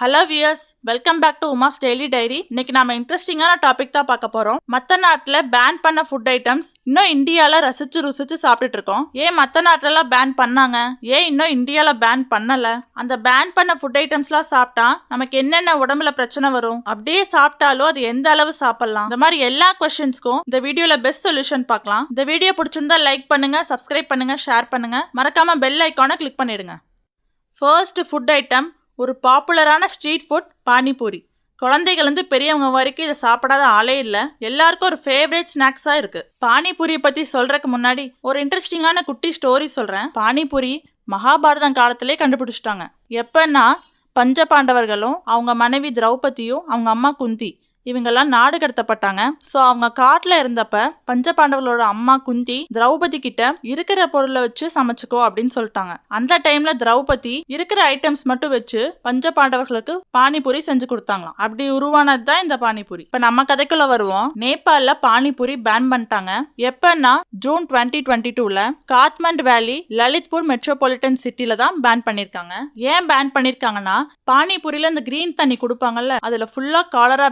Hello viewers welcome back to Uma's daily diary இன்னைக்கு நாம இன்ட்ரெஸ்டிங்கான டாபிக் தான் பார்க்க போறோம். மற்ற நாட்டில் பேன் பண்ண ஃபுட் ஐட்டம்ஸ் இன்னும் இந்தியாவில் ரசிச்சு ருசிச்சு சாப்பிட்டுட்டு இருக்கோம். ஏன் மற்ற நாட்டிலலாம் பேன் பண்ணாங்க? ஏன் இன்னும் இந்தியாவில் பேன் பண்ணல? அந்த பேன் பண்ண ஃபுட் ஐட்டம்ஸ்லாம் சாப்பிட்டா நமக்கு என்னென்ன உடம்புல பிரச்சனை வரும்? அப்படியே சாப்பிட்டாலும் அது எந்த அளவு சாப்பிடலாம்? இந்த மாதிரி எல்லா கொஸ்டின்ஸ்க்கும் இந்த வீடியோல பெஸ்ட் சொல்யூஷன் பார்க்கலாம். இந்த வீடியோ பிடிச்சிருந்தா லைக் பண்ணுங்க சப்ஸ்கிரைப் பண்ணுங்க ஷேர் பண்ணுங்க. மறக்காம பெல் ஐக்கானை கிளிக் பண்ணிடுங்க. ஃபர்ஸ்ட் ஃபுட் ஐட்டம் ஒரு பாப்புலரான ஸ்ட்ரீட் ஃபுட் பானிபூரி. குழந்தைகள்லேருந்து பெரியவங்க வரைக்கும் இதை சாப்பிடாத ஆளே இல்லை. எல்லாருக்கும் ஒரு ஃபேவரேட் ஸ்நாக்ஸாக இருக்குது பானிபூரியை பற்றி சொல்கிறதுக்கு முன்னாடி ஒரு இன்ட்ரெஸ்டிங்கான குட்டி ஸ்டோரி சொல்கிறேன் பானிபூரி மகாபாரதம் காலத்திலே கண்டுபிடிச்சிட்டாங்க. எப்பன்னா பஞ்ச பாண்டவர்களும் அவங்க மனைவி திரௌபதியும் அவங்க அம்மா குந்தி. இவங்கெல்லாம் நாடு கடத்தப்பட்டாங்க. ஸோ அவங்க காட்டில் இருந்தப்ப பஞ்ச பாண்டவர்களோட அம்மா குந்தி திரௌபதி கிட்ட இருக்கிற பொருளை வச்சு சமைச்சுக்கோ அப்படின்னு சொல்லிட்டாங்க. அந்த டைம்ல திரௌபதி இருக்கிற ஐட்டம்ஸ் மட்டும் வச்சு பஞ்ச பாண்டவர்களுக்கு பானிபூரி செஞ்சு கொடுத்தாங்களாம். அப்படி உருவானது தான் இந்த பானிபூரி. இப்ப நம்ம கதைக்குள்ள வருவோம். நேபாளில் பானிபூரி பேன் பண்ணிட்டாங்க. எப்பன்னா ஜூன் டுவெண்ட்டி டுவெண்ட்டி டூல காத்மண்ட் வேலி லலித்பூர் மெட்ரோபாலிட்டன் சிட்டில தான் பேன் பண்ணிருக்காங்க ஏன் பேன் பண்ணிருக்காங்கன்னா பானிபூரியில இந்த கிரீன் தண்ணி கொடுப்பாங்கல்ல அதுல ஃபுல்லா காலரா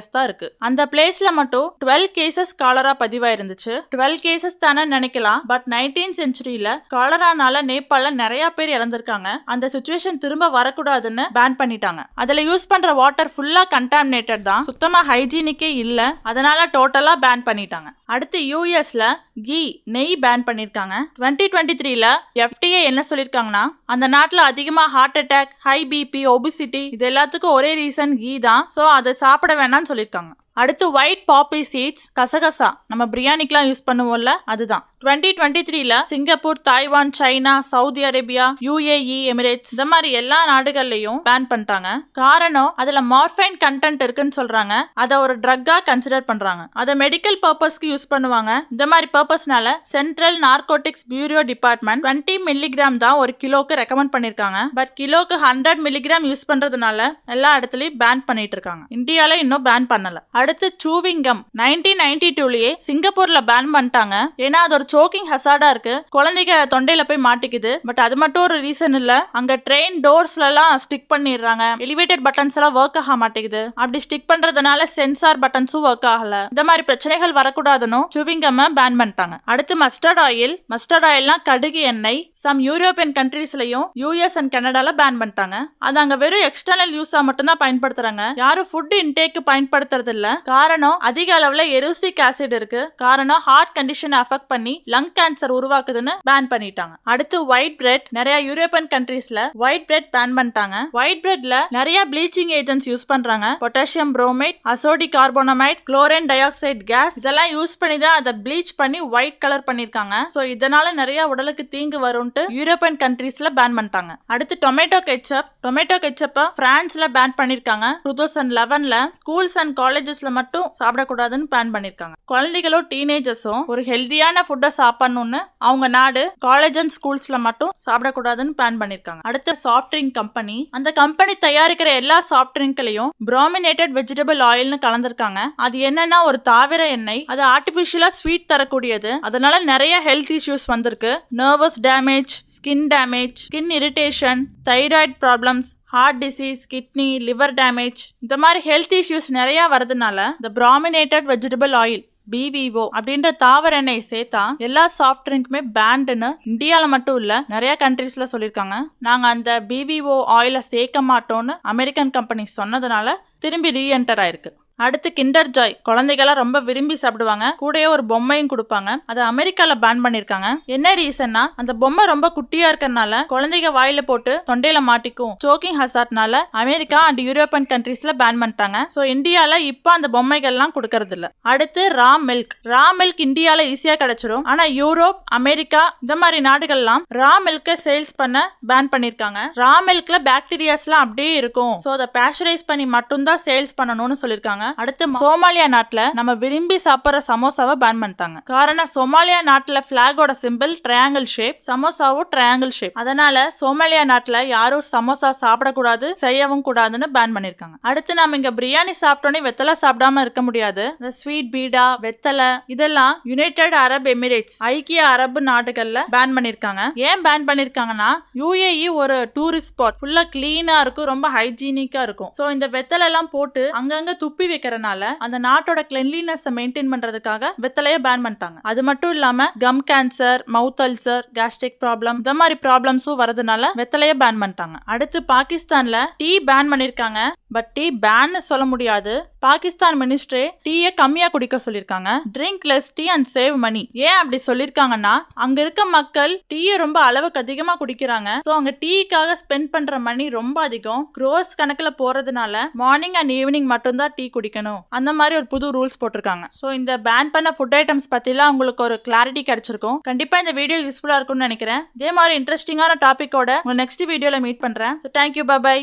ஏரியாஸ் தான் இருக்கு. அந்த பிளேஸ்ல மட்டும் டுவெல் கேசஸ் காலரா பதிவாயிருந்துச்சு. டுவெல் கேசஸ் தானே நினைக்கலாம். பட் நைன்டீன் செஞ்சுரியில காலரானால நேபாள நிறைய பேர் இறந்திருக்காங்க. அந்த சுச்சுவேஷன் திரும்ப வரக்கூடாதுன்னு பேன் பண்ணிட்டாங்க. அதுல யூஸ் பண்ற வாட்டர் ஃபுல்லா கண்டாமினேட்டட் தான். சுத்தமா ஹைஜீனிக்கே இல்ல. அதனால டோட்டலா பேன் பண்ணிட்டாங்க. அடுத்து யூஎஸ்ல கீ நெய் பேன் பண்ணிருக்காங்க. டுவெண்ட்டி டுவெண்ட்டி த்ரீல எஃப்டிஏ என்ன சொல்லிருக்காங்கன்னா அந்த நாட்டுல அதிகமா heart attack high BP obesity இது எல்லாத்துக்கும் ஒரே ரீசன் கீ தான். ஸோ அதை சாப்பிட வேணாம்னு சொல்லியிருக்காங்க அடுத்து ஒயிட் பாப்பி சீட்ஸ் கசகசா. நம்ம பிரியாணிக்கெலாம் யூஸ் பண்ணுவோம்ல அதுதான். டுவெண்ட்டி டுவெண்ட்டி த்ரீல Singapore Taiwan China Saudi Arabia UAE Emirates இந்த மாதிரி எல்லா நாடுகள்லையும் பேன் பண்ணிட்டாங்க. காரணம் அதுல மார்ஃபைன் கண்டென்ட் இருக்குன்னு சொல்றாங்க. அதை ஒரு ட்ரக்கா கன்சிடர் பண்றாங்க. அதை மெடிக்கல் பர்பஸ்க்கு யூஸ் பண்ணுவாங்க. இந்த மாதிரி பர்பஸ்னால central narcotics bureau department twenty milligram தான் ஒரு கிலோக்கு ரெக்கமெண்ட் பண்ணிருக்காங்க. பட் கிலோக்கு ஹண்ட்ரட் மில்லிகிராம் யூஸ் பண்றதுனால எல்லா இடத்துலயும் பேன் பண்ணிட்டு இருக்காங்க. இந்தியால இன்னும் பேன் பண்ணல. அடுத்து சூவிங்கம் நைன்டீன் நைன்டி டூலயே சிங்கப்பூர்ல பேன் பண்ணிட்டாங்க. ஏன்னா அது ஒரு சோக்கிங் ஹசார்டா இருக்கு. குழந்தைங்க தொண்டையில போய் மாட்டிக்குது. பட் அது மட்டும் ஒரு ரீசன் இல்ல. அங்க ட்ரெயின் டோர்ஸ்ல எல்லாம் ஸ்டிக் பண்ணிடுறாங்க. எலிவேட்டட் பட்டன்ஸ் எல்லாம் ஒர்க் ஆக மாட்டேங்குது. அப்படி ஸ்டிக் பண்றதுனால சென்சார் பட்டன்ஸும் ஒர்க் ஆகல. இந்த மாதிரி பிரச்சனைகள் வரக்கூடாதுன்னு சூவிங்கம் பேன் பண்ணிட்டாங்க. அடுத்து மஸ்டர்ட் ஆயில் மஸ்டர்ட் ஆயில்னா கடுகு எண்ணெய். சம் யூரோப்பியன் கண்ட்ரீஸ்லயும் யூஎஸ் அண்ட் கனடால பேன் பண்ணிட்டாங்க. அது அங்க வெறும் எக்ஸ்டர்னல் யூஸா மட்டும் தான் பயன்படுத்துறாங்க. யாரும் ஃபுட் இன்டேக்கு பயன்படுத்துறது இல்ல காரணம் அதிக அளவுல எருசிக் ஆசிட் இருக்கு. காரணம் ஹார்ட் கண்டிஷனை அஃபெக்ட் பண்ணி லங் கேன்சர் உருவாக்குதுன்னு பேன் பண்ணிட்டாங்க. அடுத்து ஒயிட் பிரெட் நிறைய யூரோப்பியன் கண்ட்ரீஸ்ல ஒயிட் பிரெட் பேன் பண்ணிட்டாங்க. ஒயிட் பிரெட்ல நிறைய ப்ளீச்சிங் ஏஜென்ட்ஸ் யூஸ் பண்றாங்க. Potassium bromide azodicarbonamide chlorine dioxide gas இதெல்லாம் யூஸ் பண்ணி தான் அதை ப்ளீச் பண்ணி ஒயிட் கலர் பண்ணிருக்காங்க. சோ இதனால நிறைய உடலுக்கு தீங்கு வரும்ட்டு யூரோப்பியன் கண்ட்ரீஸ்ல பேன் பண்ணிட்டாங்க. அடுத்து டொமேட்டோ கெச்சப் டொமேட்டோ கெச்சப்ப பிரான்ஸ்ல பேன் பண்ணிருக்காங்க. டூ தௌசண்ட் லெவன்ல ஸ்கூல்ஸ் அண்ட் காலேஜஸ் காலேஜஸ்ல மட்டும் சாப்பிடக்கூடாதுன்னு பிளான் பண்ணிருக்காங்க. குழந்தைகளும் டீனேஜர்ஸும் ஒரு ஹெல்தியான ஃபுட்டை சாப்பிடணும்னு அவங்க நாடு காலேஜ் அண்ட் ஸ்கூல்ஸ்ல மட்டும் சாப்பிடக்கூடாதுன்னு பிளான் பண்ணிருக்காங்க. அடுத்த சாஃப்ட் ட்ரிங்க் கம்பெனி அந்த கம்பெனி தயாரிக்கிற எல்லா சாஃப்ட் ட்ரிங்க்லயும் ப்ரோமினேட்டட் வெஜிடபிள் ஆயில்னு கலந்துருக்காங்க. அது என்னன்னா ஒரு தாவர எண்ணெய். அது ஆர்டிபிஷியலா ஸ்வீட் தரக்கூடியது. அதனால நிறைய ஹெல்த் இஷ்யூஸ் வந்திருக்கு. Nervous damage skin damage skin irritation thyroid problems heart disease kidney liver damage இந்த மாதிரி ஹெல்த் இஷ்யூஸ் நிறையா வரதுனால இந்த ப்ராமினேட்டட் வெஜிடபிள் ஆயில் பிவிஓ அப்படின்ற தாவர எண்ணெய் சேர்த்தா எல்லா சாஃப்ட் ட்ரிங்க்குமே பேண்டுன்னு இந்தியாவில் மட்டும் இல்லை நிறைய கண்ட்ரீஸில் சொல்லியிருக்காங்க. நாங்கள் அந்த பிவிஓ ஆயிலை சேர்க்க மாட்டோம்னு அமெரிக்கன் கம்பெனி சொன்னதுனால திரும்பி ரீஎன்டர் ஆயிருக்கு. அடுத்து கிண்டர் ஜாய் குழந்தைகள்லாம் ரொம்ப விரும்பி சாப்பிடுவாங்க. கூடயே ஒரு பொம்மையும் கொடுப்பாங்க. அதை அமெரிக்கால பேன் பண்ணிருக்காங்க. என்ன ரீசன்னா அந்த பொம்மை ரொம்ப குட்டியா இருக்கறனால குழந்தைங்க வாயில போட்டு தொண்டையில மாட்டிக்கும். சோக்கிங் ஹசார்ட்னால அமெரிக்கா அண்ட் யூரோப்பியன் கண்ட்ரீஸ்ல பேன் பண்ணிட்டாங்க. ஸோ இந்தியால இப்போ அந்த பொம்மைகள்லாம் கொடுக்கறது இல்ல அடுத்து ரா மில்க் ரா மில்க் இந்தியால ஈஸியா கிடைச்சிரும். ஆனா யூரோப் அமெரிக்கா இந்த மாதிரி நாடுகள்லாம் ரா மில்கை சேல்ஸ் பண்ண பேன் பண்ணிருக்காங்க. ரா மில்க்ல பாக்டீரியாஸ்லாம் அப்படியே இருக்கும். ஸோ அதை பேஸ்டரைஸ் பண்ணி மட்டும்தான் சேல்ஸ் பண்ணணும்னு சொல்லியிருக்காங்க அடுத்து சோமாலியா நாட்டுல நம்ம விரும்பி சாப்பிடுற சமோசாவை பேன் பண்ணிட்டாங்க. காரணம் சோமாலியா நாட்டுல பிளாகோட சிம்பிள் ட்ரையாங்கிள் ஷேப் சமோசாவும் ட்ரையாங்கிள் ஷேப் அதனால சோமாலியா நாட்டுல யாரும் சமோசா சாப்பிடக்கூடாது செய்யவும் கூடாதுன்னு பேன் பண்ணிருக்காங்க. அடுத்து நம்ம இங்க பிரியாணி சாப்பிட்டோன்னே வெத்தலை சாப்பிடாம இருக்க முடியாது. இந்த ஸ்வீட் பீடா வெத்தலை இதெல்லாம் யுனைடெட் அரப் எமிரேட்ஸ் ஐக்கிய அரபு நாடுகள்ல பேன் பண்ணிருக்காங்க. ஏன் பேன் பண்ணிருக்காங்கன்னா யூஏஇ ஒரு டூரிஸ்ட் ஸ்பாட் ஃபுல்லா கிளீனா இருக்கும் ரொம்ப ஹைஜீனிக்கா இருக்கும். சோ இந்த வெத்தலை எல்லாம் போட்டு அங்கங்க துப்பி வைக்கிறனால அந்த நாட்டோட கிளென்லினஸ் மெயின்டைன் பண்றதுக்காக வெத்தலைய பேன் பண்ணிட்டாங்க. அது மட்டும் இல்லாம gum cancer mouth ulcer gastric problem இந்த மாதிரி ப்ராப்ளம்ஸும் வரதுனால வெத்தலைய பேன் பண்ணிட்டாங்க. அடுத்து பாகிஸ்தான்ல டீ பேன் பண்ணிருக்காங்க. பட் டீ பேன் சொல்ல முடியாது. பாகிஸ்தான் மினிஸ்ட்ரே டீயை கம்மியா குடிக்க சொல்லியிருக்காங்க drink less tea and save money ஏன் அப்படி சொல்லியிருக்காங்கன்னா அங்க இருக்க மக்கள் டீயை ரொம்ப அளவுக்கு அதிகமா குடிக்கிறாங்க. ஸோ அங்க டீக்காக ஸ்பெண்ட் பண்ற மணி ரொம்ப அதிகம். க்ரோஸ் கணக்குல போறதுனால மார்னிங் அண்ட் ஈவினிங் மட்டும்தான் டீ குடிக்கணும். அந்த மாதிரி ஒரு புது ரூல்ஸ் போட்டிருக்காங்க. ஸோ இந்த பேன் பண்ண ஃபுட் ஐட்டம்ஸ் பத்திலாம் உங்களுக்கு ஒரு கிளாரிட்டி கிடைச்சிருக்கும். கண்டிப்பா இந்த வீடியோ யூஸ்ஃபுல்லா இருக்கும்னு நினைக்கிறேன். இதே மாதிரி இன்ட்ரெஸ்டிங்கான டாபிக்கோட உங்க நெக்ஸ்ட் வீடியோல மீட் பண்றேன். So thank you bye